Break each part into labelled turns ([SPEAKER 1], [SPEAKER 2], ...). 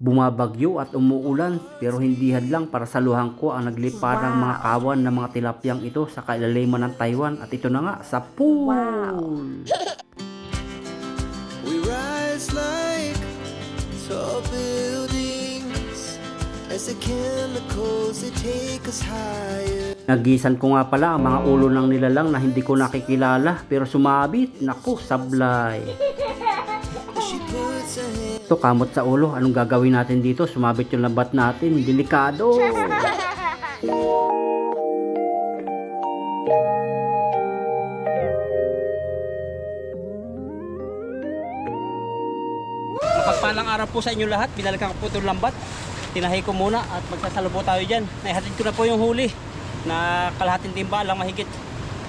[SPEAKER 1] Bumabagyo at umuulan pero hindi hadlang para saluhan ko ang nagliparang mga kawan ng mga tilapyang ito sa kailaliman ng Taiwan at ito na nga sa pool.
[SPEAKER 2] We rise like tall buildings as the chemicals they take us higher.
[SPEAKER 1] Nagisan ko nga pala ang mga ulo ng nilalang na hindi ko nakikilala pero sumabit. Naku, sablay. Ito, kamot sa ulo. Anong gagawin natin dito? Sumabit yung lambat natin. Delikado. Mapagpalang araw po sa inyo lahat. Binalikan ko po itong lambat. Tinahi ko muna at magsasalo tayo dyan. Naihatid ko na po yung huli na kalahating timba lang mahigit.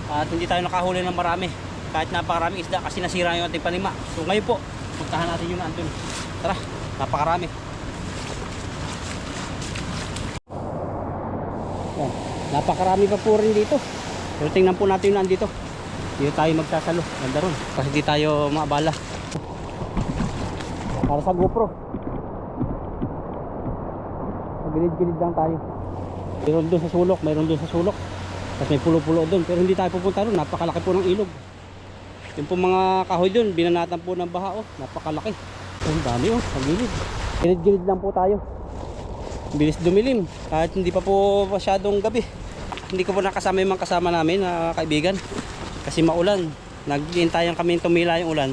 [SPEAKER 1] At hindi tayo nakahuli ng marami. Kahit napakaraming isda kasi nasira yung ating panima. So ngayon po, puntahan natin yung andun. Tara, napakarami. Oh, napakarami pa po rin dito. Pero tingnan po natin yung nandito. Dito tayo magsasalo. Ganda ron. Kasi di tayo maabala. Para sa GoPro. Gilid-gilid lang tayo. Mayroon doon sa sulok, mayroon doon sa sulok. Tapos may pulo-pulo doon. Pero hindi tayo pupunta doon. Napakalaki po ng ilog. Yung po mga kahoy doon, binanatan po ng baha. Oh, napakalaki. Ang dami oh, sa gilid. Gilid-gilid lang po tayo. Bilis dumilim. Kahit hindi pa po masyadong gabi. Hindi ko po nakasama yung mga kasama namin na kaibigan. Kasi maulan. Naghihintayan kami tumila yung ulan.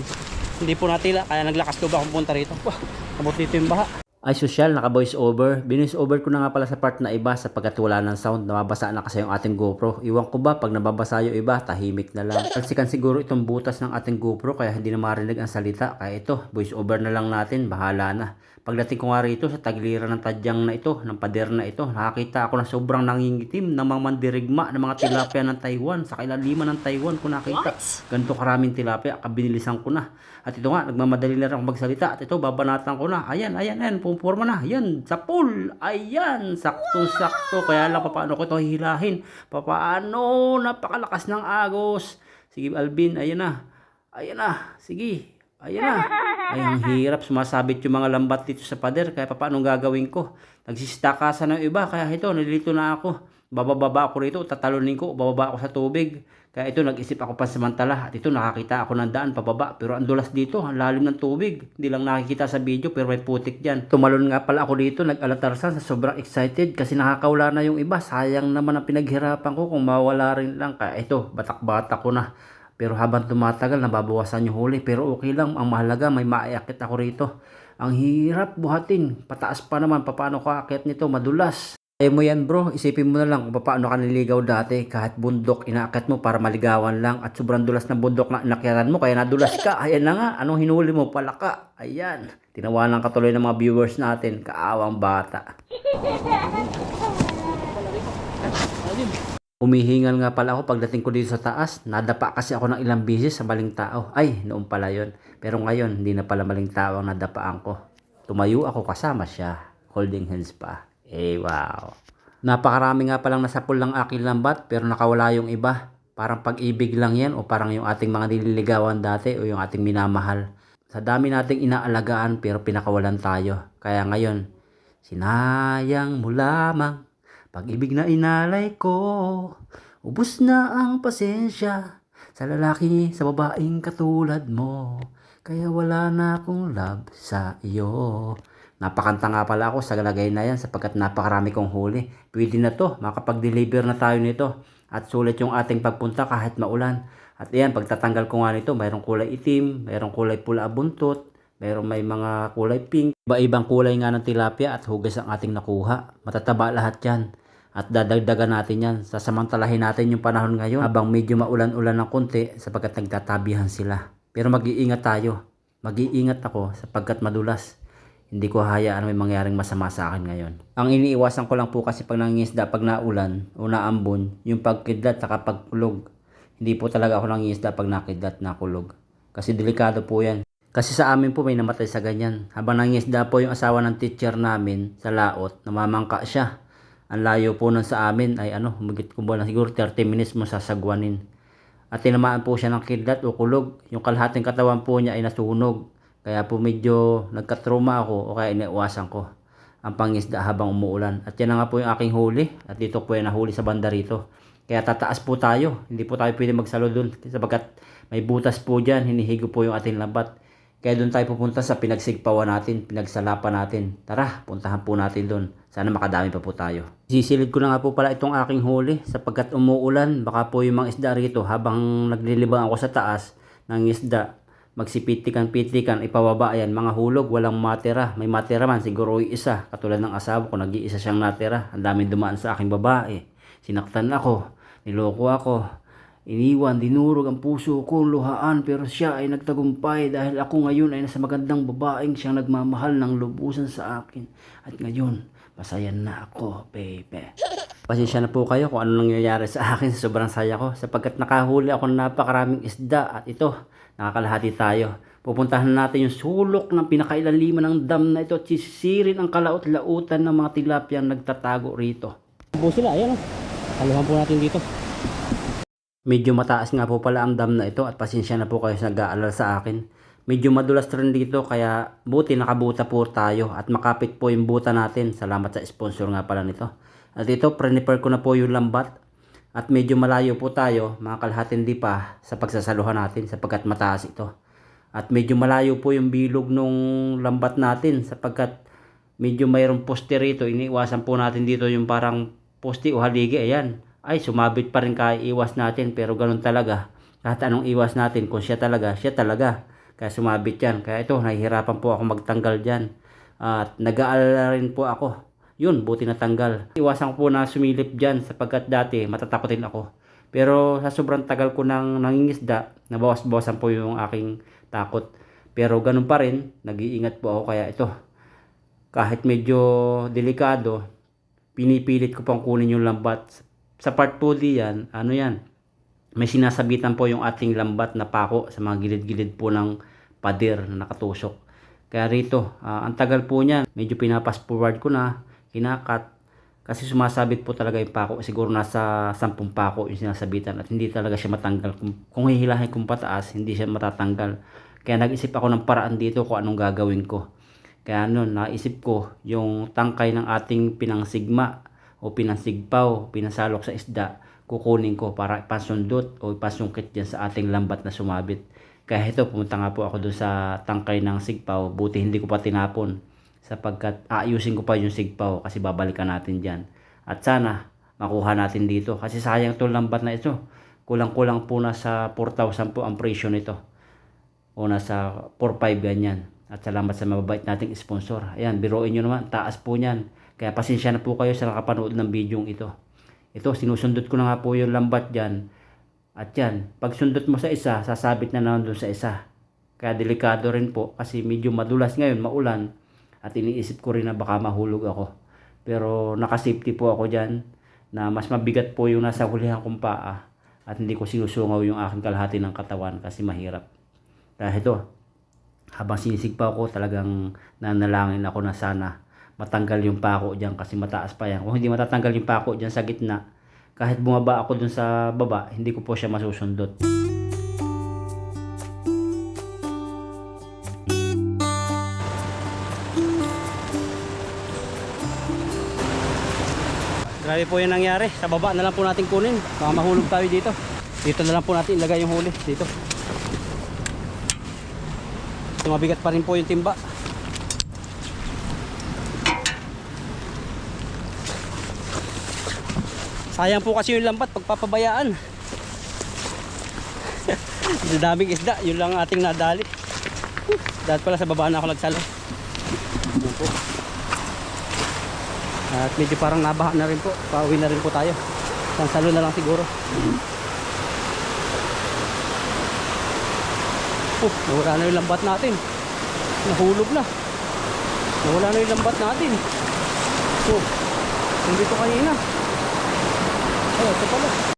[SPEAKER 1] Hindi po natila, kaya naglakas loob akong punta rito. Wah, abot dito yung baha. Ay sosyal, naka voice over. Binis over ko na nga pala sa part na iba sapagkat wala ng sound. Nababasa na kasi yung ating GoPro. Iwan ko ba pag nababasa yung iba, tahimik na lang. Talsikan siguro itong butas ng ating GoPro kaya hindi na marinig ang salita. Kaya ito, voice over na lang natin, bahala na. Pagdating ko nga rito sa tagliran ng tadyang na ito, ng pader na ito, nakakita ako na sobrang nangingitim ng mga mandirigma ng mga tilapia ng Taiwan. Sa kailaliman ng Taiwan ko nakita. Ganito karaming tilapia, kabinilisan ko na. At ito nga, nagmamadali na rin magsalita. At ito, babanatan ko na. Ayan, ayan, ayan, pumporma na. Ayan, sa pool. Ayan, sakto-sakto. Kaya lang, paano ko ito hihilahin? Paano? Napakalakas ng agos. Sige, Alvin, ayan na. Ayan na, sige. Ayan na. Ay, ang hirap. Sumasabit yung mga lambat dito sa pader. Kaya paano gagawin ko? Nagsistakasan ng iba. Kaya ito, nalilito na ako. Bababa ako rito. Tatalunin ko. Bababa ako sa tubig. Kaya ito, nag-isip ako pansamantala. At ito, nakakita ako ng daan pababa. Pero ang dulas dito. Ang lalim ng tubig. Hindi lang nakikita sa video. Pero may putik dyan. Tumalon nga pala ako dito. Nag-alatarsan sa sobrang excited. Kasi nakakawala na yung iba. Sayang naman ang pinaghirapan ko kung mawala rin lang. Kaya ito, batak-batak ko na. Pero habang tumatagal, nababawasan yung huli. Pero okay lang, ang mahalaga, may maayakit ako rito. Ang hirap buhatin. Pataas pa naman, paano ka akit nito, madulas. Kaya mo yan bro, isipin mo na lang kung paano ka naliligaw dati. Kahit bundok, inaakit mo para maligawan lang. At sobrang dulas na bundok na inakyatan mo, kaya nadulas ka. Ayan na nga, anong hinuli mo? Palaka. Ayan. Tinawanan ka tuloy ng mga viewers natin. Kaawang bata. Umihingal nga pala ako pagdating ko dito sa taas. Nadapa kasi ako ng ilang bisis sa maling tao. Ay, noon pala yon. Pero ngayon, hindi na pala maling tao ang nadapaan ko. Tumayo ako kasama siya. Holding hands pa. Eh, wow. Napakarami nga palang nasa pool ng aking lambat pero nakawala yung iba. Parang pag-ibig lang yan o parang yung ating mga nililigawan dati o yung ating minamahal. Sa dami nating inaalagaan pero pinakawalan tayo. Kaya ngayon, sinayang mo lamang pag-ibig na inalay ko. Ubus na ang pasensya sa lalaki, sa babaeng katulad mo. Kaya wala na akong love sa iyo. Napakanta nga pala ako sa lagay na yan sapagkat napakarami kong huli. Pwede na to, makapag-deliver na tayo nito. At sulit yung ating pagpunta kahit maulan. At yan, pagtatanggal ko nga nito, mayroong kulay itim, mayroong kulay pula buntot, mayroong may mga kulay pink. Iba-ibang kulay nga ng tilapia at hugas ang ating nakuha. Matataba lahat yan. At dadagdagan natin yan. Sasamantalahin natin yung panahon ngayon habang medyo maulan-ulan ng konti sapagkat nagtatabihan sila. Pero mag-iingat tayo. Mag-iingat ako sapagkat madulas. Hindi ko hayaan may mangyaring masama sa akin ngayon. Ang iniiwasan ko lang po kasi pag nangingisda pag naulan o naambon, yung pagkidlat at pagkulog. Hindi po talaga ako nangingisda pag nakidlat na kulog. Kasi delikado po yan. Kasi sa amin po may namatay sa ganyan. Habang nangingisda po yung asawa ng teacher namin sa laot, namamangka siya. Ang layo po nun sa amin ay ano, humigit ko na siguro 30 minutes mo sasagwanin. At tinamaan po siya ng kidlat o kulog. Yung kalahating katawan po niya ay nasunog. Kaya po medyo nagkatruma ako o kaya iniwasan ko ang pangisda habang umuulan. At yan na nga po yung aking huli. At dito po yung nahuli sa banda rito. Kaya tataas po tayo. Hindi po tayo pwede magsalo dun. Sapagkat may butas po dyan. Hinihigo po yung ating lambat. Kaya doon tayo pupunta sa pinagsigpawan natin, pinagsalapan natin. Tara, puntahan po natin doon. Sana makadami pa po tayo. Sisilid ko na nga po pala itong aking huli sapagkat umuulan. Baka po yung mga isda rito habang naglilibang ako sa taas ng isda. Magsipitikan-pitikan, ipababa yan. Mga hulog, walang matira. May matira man, siguro isa. Katulad ng asawa ko, nag-iisa siyang natira. Ang daming dumaan sa aking babae. Sinaktan ako, niloko ako. Iniwan, dinurog ang puso ko, luhaan, pero siya ay nagtagumpay dahil ako ngayon ay nasa magandang babaeng siyang nagmamahal ng lubusan sa akin. At ngayon, masaya na ako, baby. Pasensya na po kayo kung ano nangyayari sa akin sa sobrang saya ko sapagkat nakahuli ako ng napakaraming isda at ito, nakakalahati tayo. Pupuntahan natin yung sulok ng pinakailaliman ng dam na ito at sisirin ang kalaot-lautan ng mga tilapiyang nagtatago rito. Po sila, ayan o. Kaluhan po natin dito. Medyo mataas nga po pala ang dam na ito at pasensya na po kayo sa nag-aalala sa akin. Medyo madulas rin dito kaya buti nakabuta po tayo at makapit po yung buta natin. Salamat sa sponsor nga pala nito. At ito, prepare ko na po yung lambat. At medyo malayo po tayo, mga kalahatin di pa sa pagsasaluhan natin sapagkat mataas ito. At medyo malayo po yung bilog nung lambat natin sapagkat medyo mayroong poste rito. Iniiwasan po natin dito yung parang poste o haligi. Ayan. Ay, sumabit pa rin kaya iwas natin. Pero ganun talaga. Kahit anong iwas natin, kung siya talaga, siya talaga. Kaya sumabit yan. Kaya ito, nahihirapan po ako magtanggal dyan. At nag-aalala rin po ako. Yun, buti natanggal. Iwasan ko po na sumilip dyan sapagkat dati matatakotin ako. Pero sa sobrang tagal ko nang nangingisda, nabawas-bawasan po yung aking takot. Pero ganun pa rin, nag-iingat po ako kaya ito. Kahit medyo delikado, pinipilit ko pang kunin yung lambat. Sa part po diyan, ano yan, may sinasabitan po yung ating lambat na pako sa mga gilid-gilid po ng pader na nakatusok. Kaya rito, ah, ang tagal po niyan, medyo pinapas forward ko na, kinakat, kasi sumasabit po talaga yung pako. Siguro nasa 10 pako yung sinasabitan at hindi talaga siya matanggal. Kung, kung hihilahin kong pataas, hindi siya matatanggal. Kaya nag-isip ako ng paraan dito kung anong gagawin ko. Kaya ano, naisip ko yung tangkay ng ating pinangsigma o pinansigpaw, pinasalok sa isda, kukunin ko para ipasundot o ipasungkit dyan sa ating lambat na sumabit. Kaya ito, pumunta nga po ako doon sa tangkay ng sigpaw. Buti hindi ko pa tinapon sapagkat aayusin ko pa yung sigpaw kasi babalikan natin dyan. At sana makuha natin dito kasi sayang to lambat na ito. Kulang-kulang po na sa 4,000 po ang presyo nito. O nasa 4,500 ganyan. At salamat sa mababait nating sponsor. Ayan, biruin nyo naman. Taas po niyan. Kaya pasensya na po kayo sa nakapanood ng video ito. Ito, sinusundot ko na nga po yung lambat dyan. At yan, pag sundot mo sa isa, sasabit na naman doon sa isa. Kaya delikado rin po kasi medyo madulas ngayon, maulan. At iniisip ko rin na baka mahulog ako. Pero nakasafety po ako dyan na mas mabigat po yung nasa hulihan kong paa. At hindi ko sinusungaw yung aking kalahati ng katawan kasi mahirap. Dahil ito, habang sinisigpa ko talagang nanalangin ako na sana matanggal yung pako dyan kasi mataas pa yan. Kung hindi matatanggal yung pako dyan sa gitna, kahit bumaba ako dun sa baba, hindi ko po siya masusundot. Grabe po yung nangyari. Sa baba na lang po natin kunin. Baka mahulog tayo dito. Dito na lang po natin ilagay yung huli. Dito. Mabigat pa rin po yung timba. Sayang po kasi yung lambat pagpapabayaan. Daming isda, yun lang ang ating nadali. Dahil pala sa baba na ako nagsalo. Yun po. At medyo parang nabaha na rin po. Pauwi na rin po tayo. Isang salo na lang siguro. Oh, nawala na yung lambat natin. Nahulog na. Nawala na yung lambat natin. Oh, hindi to kanina. Oh, ito pala.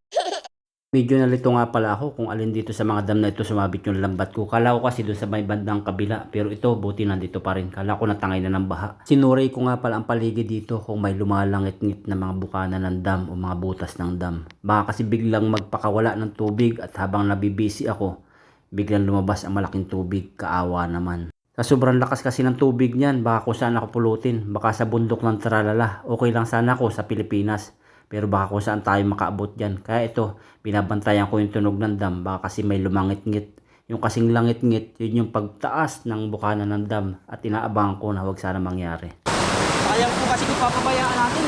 [SPEAKER 1] Medyo nalito nga pala ako kung alin dito sa mga dam na ito sumabit yung lambat ko. Kala ko kasi doon sa may bandang kabila. Pero ito, buti nandito pa rin. Kala ko natangay na ng baha. Sinuray ko nga pala ang paligid dito kung may lumalangit-ngit na mga bukana ng dam o mga butas ng dam. Baka kasi biglang magpakawala ng tubig at habang nabibisi ako, biglang lumabas ang malaking tubig. Kaawa naman. Sa sobrang lakas kasi ng tubig niyan, baka kung saan ako pulutin. Baka sa bundok ng Tralala. Okay lang sana ako sa Pilipinas. Pero baka kung saan tayo makaabot dyan. Kaya ito, binabantayan ko yung tunog ng dam. Baka kasi may lumangit-ngit. Yung kasing langit-ngit, yun yung pagtaas ng bukana ng dam. At inaabangan ko na huwag sana mangyari. Sayang po kasi kung papabayaan natin.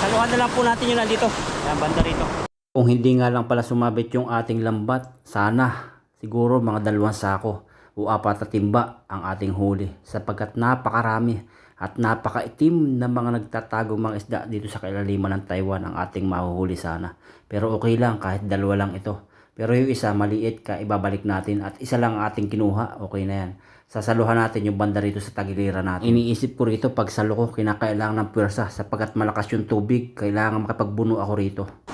[SPEAKER 1] Saluhan na lang po natin yun nandito. Yan, banda rito. Kung hindi nga lang pala sumabit yung ating lambat, sana siguro mga dalawang sako o apat na timba ang ating huli sapagkat napakarami at napakaitim na mga nagtatagong mga isda dito sa kailaliman ng Taiwan ang ating mahuhuli sana. Pero okay lang kahit dalawa lang ito. Pero yung isa maliit ka ibabalik natin at isa lang ang ating kinuha, okay na yan. Sasaluhan natin yung banda rito sa tagiliran natin. Iniisip ko rito pag salo ko kinakailangan ng pwersa sapagkat malakas yung tubig, kailangan makapagbuno ako rito.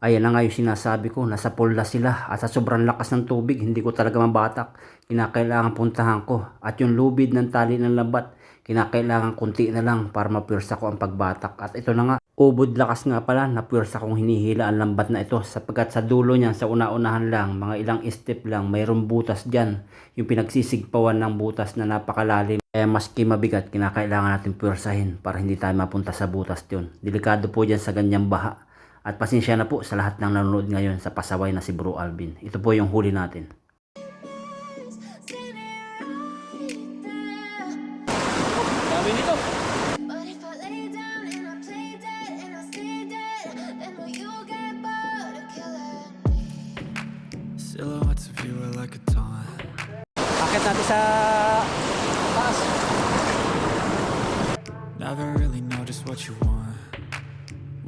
[SPEAKER 1] Ayan na nga yung sinasabi ko, nasa pulda sila at sa sobrang lakas ng tubig, hindi ko talaga mabatak. Kinakailangan puntahan ko at yung lubid ng tali ng lambat, kinakailangan kunti na lang para mapwersa ko ang pagbatak. At ito na nga, ubod lakas nga pala na pwersa kong hinihila ang lambat na ito sapagkat sa dulo niyan, sa una-unahan lang, mga ilang step lang, mayroong butas dyan. Yung pinagsisigpawan ng butas na napakalalim. Kaya maski mabigat, kinakailangan natin pwersahin para hindi tayo mapunta sa butas yun. Delikado po dyan sa ganyang baha. At pasensya na po sa lahat ng nanonood ngayon sa pasaway na si Bro Alvin. Ito po yung huli natin.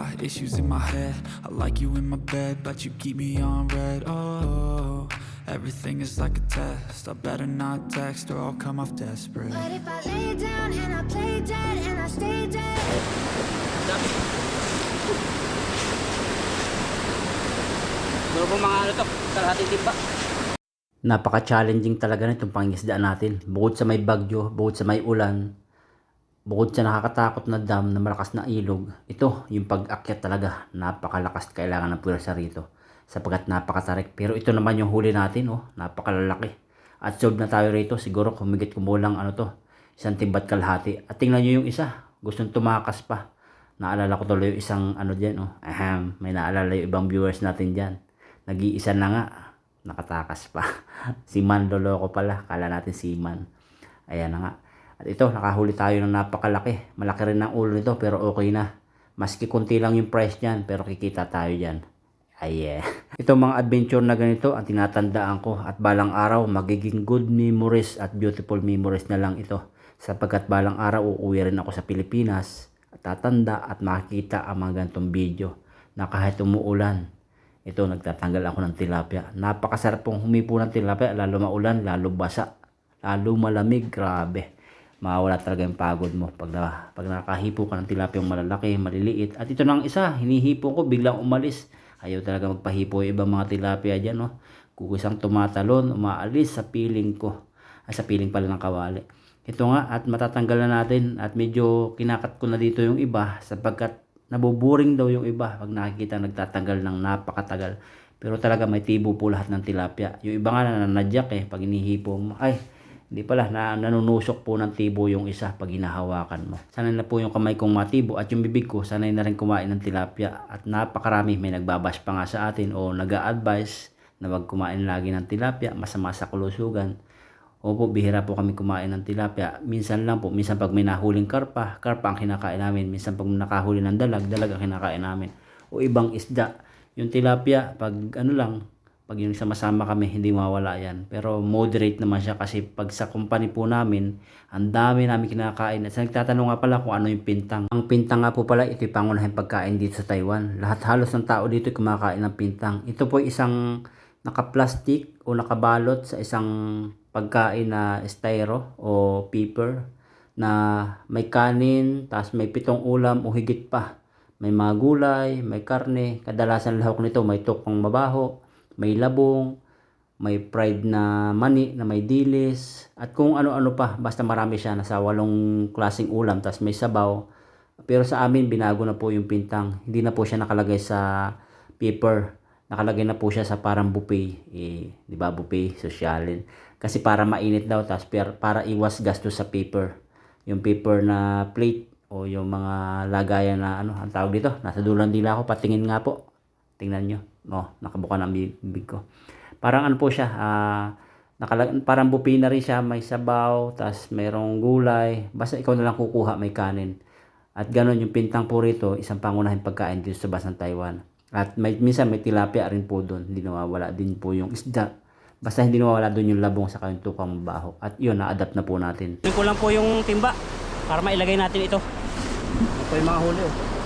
[SPEAKER 2] Got issues in my head. I like you in my bed, but you keep me on red. Oh, everything is like a test. I better not text or I'll come off desperate.
[SPEAKER 3] But if I lay down and I play dead and I stay dead,
[SPEAKER 1] Siguro po mga ano to, kalahating timba. Napaka-challenging talaga nitong pangisdaan natin. Bukod sa may bagyo, bukod sa may ulan, bukod sa nakakatakot na dam na malakas na ilog, ito yung pag-akyat talaga. Napakalakas kailangan ng pwersa rito sapagkat napakatarik. Pero ito naman yung huli natin, oh, napakalalaki. At solve na tayo rito, siguro kumigit kumulang ano to, isang timbat kalahati. At tingnan nyo yung isa, gustong tumakas pa. Naalala ko tuloy yung isang ano dyan, oh. Ahem, may naalala yung ibang viewers natin dyan. Nag-iisa na nga, nakatakas pa. si Man loloko pala, kala natin si Man. Ayan na nga. At ito, nakahuli tayo ng napakalaki. Malaki rin ang ulo nito, pero okay na. Maski konti lang yung price niyan, pero kikita tayo dyan. Ay, yeah. Ito mga adventure na ganito ang tinatandaan ko at balang araw magiging good memories at beautiful memories na lang ito sapagkat balang araw uuwi rin ako sa Pilipinas at tatanda at makikita ang mga ganitong video na kahit umuulan ito nagtatanggal ako ng tilapia napakasarap pong humipo ng tilapia lalo maulan lalo basa lalo malamig grabe mawala talaga yung pagod mo. Pag, na, pag nakahipo ka ng tilapia yung malalaki maliliit. At ito nang isa hinihipo ko biglang umalis. Ayaw talaga magpahipo yung ibang mga tilapia dyan no? Kukusang tumatalon umaalis sa piling ko. Ay sa piling pala ng kawali. Ito nga at matatanggal na natin. At medyo kinakat ko na dito yung iba sapagkat nabuburing daw yung iba. Pag nakikita nagtatanggal ng napakatagal. Pero talaga may tibo po lahat ng tilapia. Yung iba nga nananadyak eh pag inihipo mo. Ay hindi pala, na, nanunusok po ng tibo yung isa pag hinahawakan mo. Sanay na po yung kamay kong matibo at yung bibig ko, sanay na rin kumain ng tilapia. At napakarami, may nagbabash pa nga sa atin o nag advise na wag kumain lagi ng tilapia, masama sa kulusugan. Opo, bihira po kami kumain ng tilapia. Minsan lang po, minsan pag may nahuling karpa, karpa ang kinakain namin. Minsan pag nakahuli ng dalag, dalag ang kinakain namin. O ibang isda. Yung tilapia, pag ano lang, pag yung sama-sama kami, hindi mawala yan. Pero moderate naman siya kasi pag sa company po namin, ang dami namin kinakain. At nagtatanong nga pala kung ano yung pintang. Ang pintang nga po pala, ito yung pangunahing pagkain dito sa Taiwan. Lahat halos ng tao dito kumakain ng pintang. Ito po isang
[SPEAKER 4] naka-plastic o nakabalot sa isang pagkain na styro o paper na may kanin, tapos may pitong ulam o higit pa. May mga gulay, may karne, kadalasan lahok nito may tukong mabaho, may labong, may fried na mani na may dilis, at kung ano-ano pa, basta marami siya, nasa walong klaseng ulam, tapos may sabaw. Pero sa amin, binago na po yung pintang. Hindi na po siya nakalagay sa paper. Nakalagay na po siya sa parang buffet. Eh, di ba buffet, sosyalin. Kasi para mainit daw, per- para iwas gastos sa paper. Yung paper na plate o yung mga lagayan na ano, ang tawag dito, nasa dulang dila ako, patingin nga po. Tingnan nyo. No, nakabuka ng bibig ko. Parang ano po siya, ah, nakala- parang buffet na rin siya, may sabaw, tas mayroong gulay. Basta ikaw na lang kukuha, may kanin. At ganon yung pintang po rito, isang pangunahing pagkain dito sa Basan Taiwan. At may, minsan may tilapia rin po doon, hindi nawawala din po yung isda. Basta hindi nawawala doon yung labong sa yung tukang mabaho. At yun, na-adapt na po natin. Ito ko lang po yung timba para mailagay natin ito. Ito yung mga huli oh.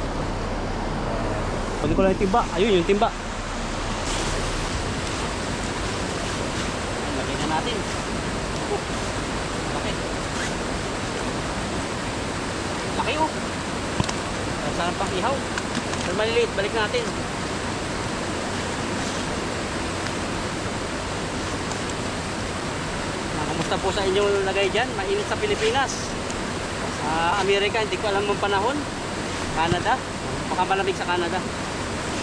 [SPEAKER 4] Kunin ko lang timba. Ayun yung timba. Lagay na natin. Laki. Laki oh. Saan pang ihaw? Pero maliliit, balik natin. Kamusta po sa inyong lagay dyan? Mainit sa Pilipinas. Sa Amerika, hindi ko alam ang panahon. Canada, baka malamig sa Canada.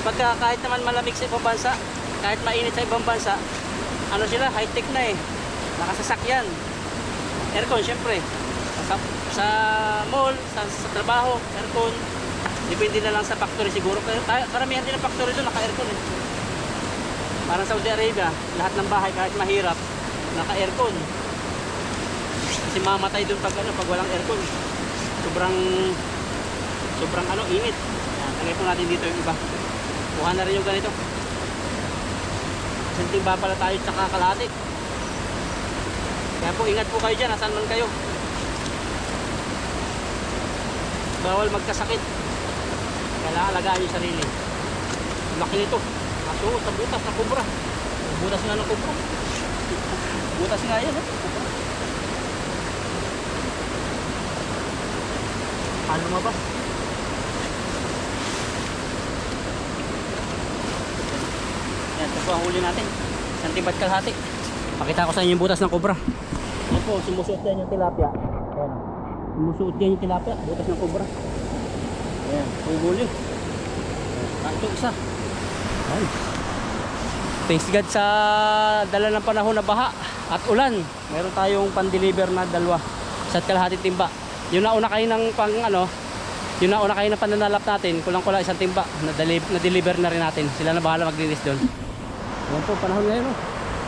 [SPEAKER 4] Pagka kahit naman malamig sa ibang bansa, kahit mainit sa ibang bansa, ano sila, high-tech na eh. Nakasasakyan. Aircon, syempre. Sa, sa mall, sa, sa trabaho, aircon. Depende na lang sa factory siguro. Pero karamihan din ng factory doon, naka-aircon eh. Parang Saudi Arabia, lahat ng bahay kahit mahirap, naka-aircon. Kasi mamatay doon pag ano, pag walang aircon. Sobrang sobrang ano, init. Yan, lagay po natin dito yung iba. Kuha na rin yung ganito. Isang timba pala tayo sa kakalati. Kaya po ingat po kayo dyan, asan man kayo. Bawal magkasakit. Kailangan alagaan yung sarili. Laki nito. Kaso sa butas na kubra. Butas nga ng kubra. Butas nga yan. Eh. Paano mabas? Yan, ito po ang huli natin. Isang tibat kalahati. Pakita ko sa inyo yung butas ng kubra. Yan po, sumusuot yan yung tilapia. Yan. Sumusuot yan yung tilapia, butas ng kubra. Ayan, huli. Ah, ito isa. Ay. Thanks God sa dala ng panahon na baha at ulan. Meron tayong pan-deliver na dalawa sa kalahati timba. Yung nauna kayo ng pang ano, yung nauna kayo ng pananalap natin, kulang-kulang isang timba na, na deliver na rin natin. Sila na bahala maglinis doon. Yan po, panahon ngayon. Oh.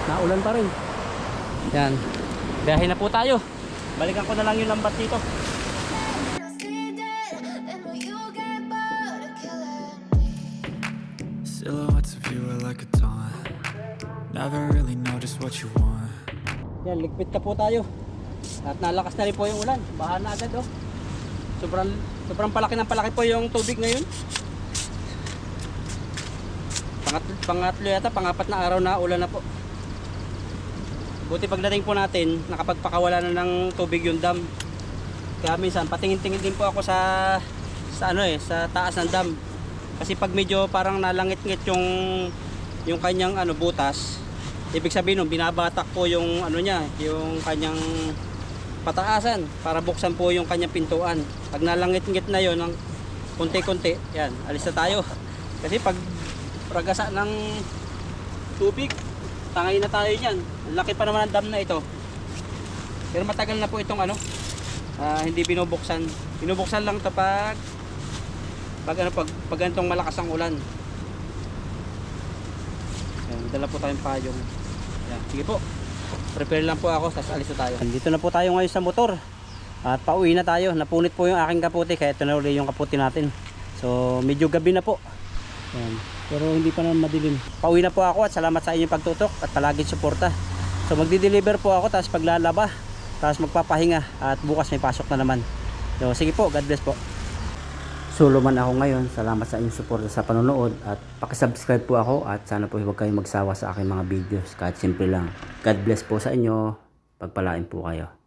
[SPEAKER 4] Naulan pa rin. Yan. Biyahe na po tayo. Balikan ko na lang yung lambat dito.
[SPEAKER 2] Silhouettes of you are like a taunt. Never really know just what you want.
[SPEAKER 4] Yan, ligpit na po tayo. At nalakas na rin po yung ulan. Baha na agad oh. Sobrang, sobrang palaki ng palaki po yung tubig ngayon. Pangat, pangatlo yata, pangapat na araw na ulan na po. Buti pagdating po natin, nakapagpakawala na ng tubig yung dam. Kaya minsan, patingin-tingin din po ako sa sa ano eh, sa taas ng dam. Kasi pag medyo parang nalangit-ngit yung yung kanyang ano butas, ibig sabihin nun, binabatak po yung ano niya, yung kanyang pataasan para buksan po yung kanyang pintuan. Pag nalangit-ngit na yon ng konti-konti, yan, alis na tayo. Kasi pag ragasa ng tubig, tangay na tayo. Ang Laki pa naman ang dam na ito. Pero matagal na po itong ano, ah, hindi binubuksan. Binubuksan lang to pag pag ano pag, pag ganitong malakas ang ulan. Yan, dala po tayong payong. Yan, sige po. Prepare lang po ako, tapos alis na tayo. Dito na po tayo ngayon sa motor. At pauwi na tayo. Napunit po yung aking kaputi, kaya ito na uli yung kaputi natin. So, medyo gabi na po. Yan. Pero hindi pa naman madilim. Pauwi na po ako at salamat sa inyong pagtutok at palaging suporta. So, magdi-deliver po ako, tapos paglalaba, tapos magpapahinga at bukas may pasok na naman. So, sige po, God bless po.
[SPEAKER 1] solo man ako ngayon. Salamat sa inyong suporta sa panonood at pakisubscribe po ako at sana po huwag kayong magsawa sa aking mga videos kahit simple lang. God bless po sa inyo. Pagpalain po kayo.